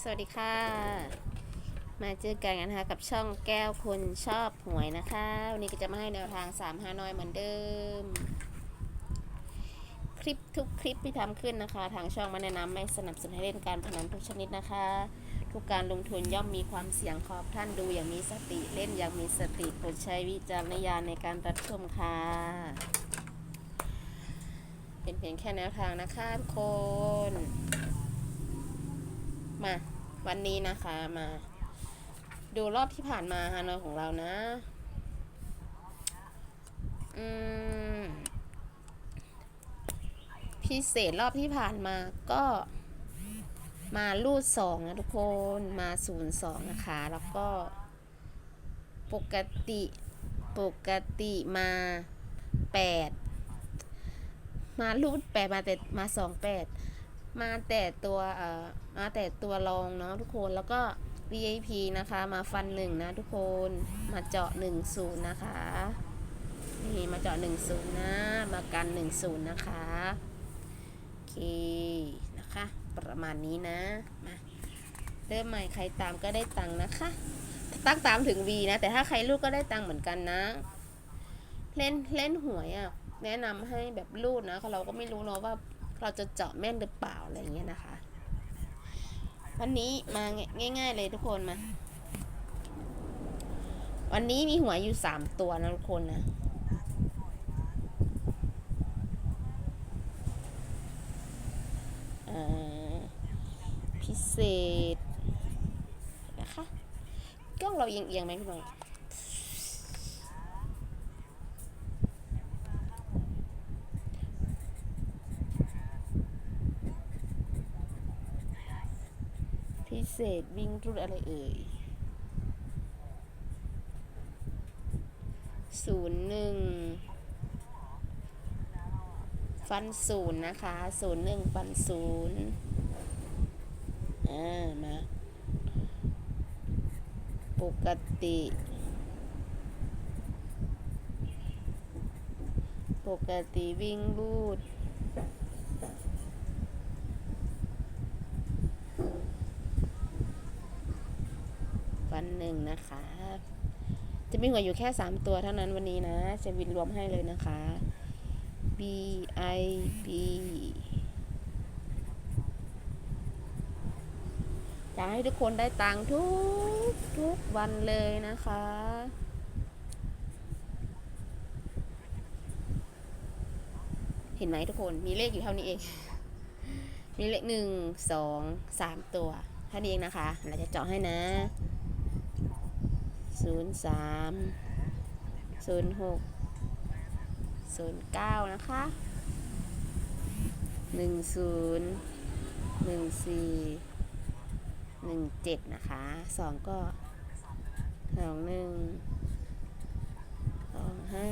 สวัสดีค่ะ มาเจอกันนะคะกับช่องแก้วคนชอบหวยนะคะ วันนี้ก็จะมาให้แนวทาง3ฮานอยเหมือนเดิม คลิปทุกคลิปที่ทำขึ้นนะคะ ทางช่องมาแนะนำไม่สนับสนุนให้เล่นการพนันทุกชนิดนะคะ ทุกการลงทุนย่อมมีความเสี่ยงขอบท่านดูอย่างมีสติเล่นอย่างมีสติโปรดใช้วิจารณญาณในการรับชมค่ะเป็นเพียงแค่แนวทางนะคะทุกคน มาวันนี้นะคะมา ดูรอบที่ผ่านมาฮานอยของเรานะ อืม พิเศษรอบที่ผ่านมาก็มาลูดสองนะทุกคนมาศูนย์สองนะคะ แล้วก็ ปกติปกติมาแปดมาลูดแปดมาแต่มาสองแปด มาแต่ตัวเอ่อมาแต่ตัวรองเนาะทุกคนแล้วก็ VIP นะคะ มาฟันหนึ่งนะทุกคนมาเจาะหนึ่งศูนย์นะคะนี่มาเจาะหนึ่งศูนย์นะมากันหนึ่งศูนย์นะคะโอเคนะคะ ประมาณนี้นะมาเริ่มใหม่ใครตามก็ได้ตังค์นะคะตั้งตามถึง V นะ แต่ถ้าใครลูกก็ได้ตังค์เหมือนกันนะ เล่นเล่นหวยอะ่ะแนะนำให้แบบรูดนะเราก็ไม่รู้เนาะว่า เราจะเจาะแม่นหรือเปล่าอะไรเงี้ยนะคะ วันนี้มาง่าย ๆ เลยทุกคนมา วันนี้มีหัวอยู่สามตัวนะทุกคนนะพิเศษนะคะกล้องเราเอียงๆไหมพี่บอย ษวิ่งรุดอะไรเอ่ยศูนย์หนึ่งฟันศูนย์นะคะศูนย์หนึ่งฟันศูนย์อ่ามาปกติ ปกติวิ่งรูด วันหนึ่งนะคะ จะมีหัวอยู่แค่ 3 ตัวเท่านั้นวันนี้นะจะวินรวมให้เลยนะคะ B I B อยากให้ทุกคนได้ตังค์ทุกทุกวันเลยนะคะเห็นไหมทุกคนมีเลขอยู่เท่านี้เอง มีเลขหนึ่งสองสามตัวเท่านี้เองนะคะ เราจะเจาะให้นะ ศูนย์สามศูนย์หกศูนย์เก้านะคะหนึ่งศูนย์หนึ่งสี่หนึ่งเจ็ดนะคะสองก็สองหนึ่งสองห้า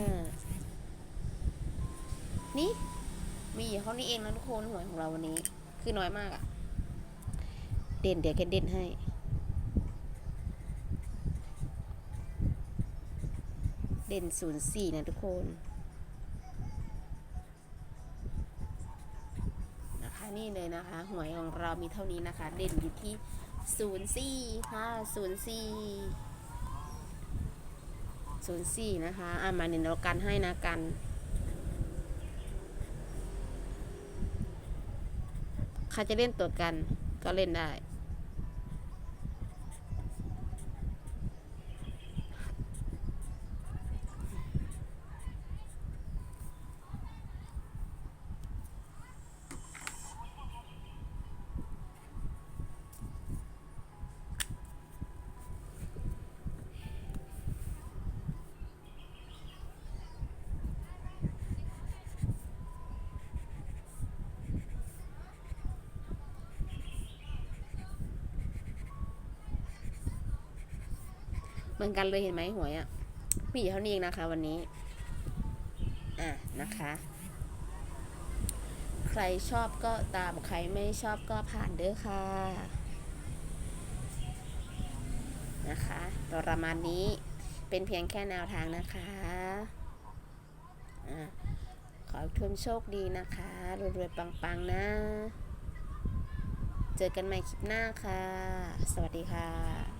นี่มีอยู่เท่านี้เองนะทุกคนหวยของเราวันนี้ คือน้อยมากอะเด่นเดี๋ยวแกเด่นให้ เด่นศูนย์สี่นะทุกคนนะคะนี่เลยนะคะ หวยของเรามีเท่านี้นะคะ เด่นอยู่ที่ศูนย์สี่ค่ะศูนย์สี่ศูนย์สี่นะคะอะมาเดี๋ยวเรากันให้นะกันใครจะเล่นตัวกันก็เล่นได้ เหมือนกันเลยเห็นไหมหวยอะ่ะมีเท่านี้เองนะคะ วันนี้ อะนะคะ ใครชอบก็ตามใครไม่ชอบก็ผ่านเด้อค่ะ นะคะประมาณนี้เป็นเพียงแค่แนวทางนะคะอะขอทุนโชคดีนะคะรวยๆปังๆ นะ เจอกันใหม่คลิปหน้าค่ะ สวัสดีค่ะ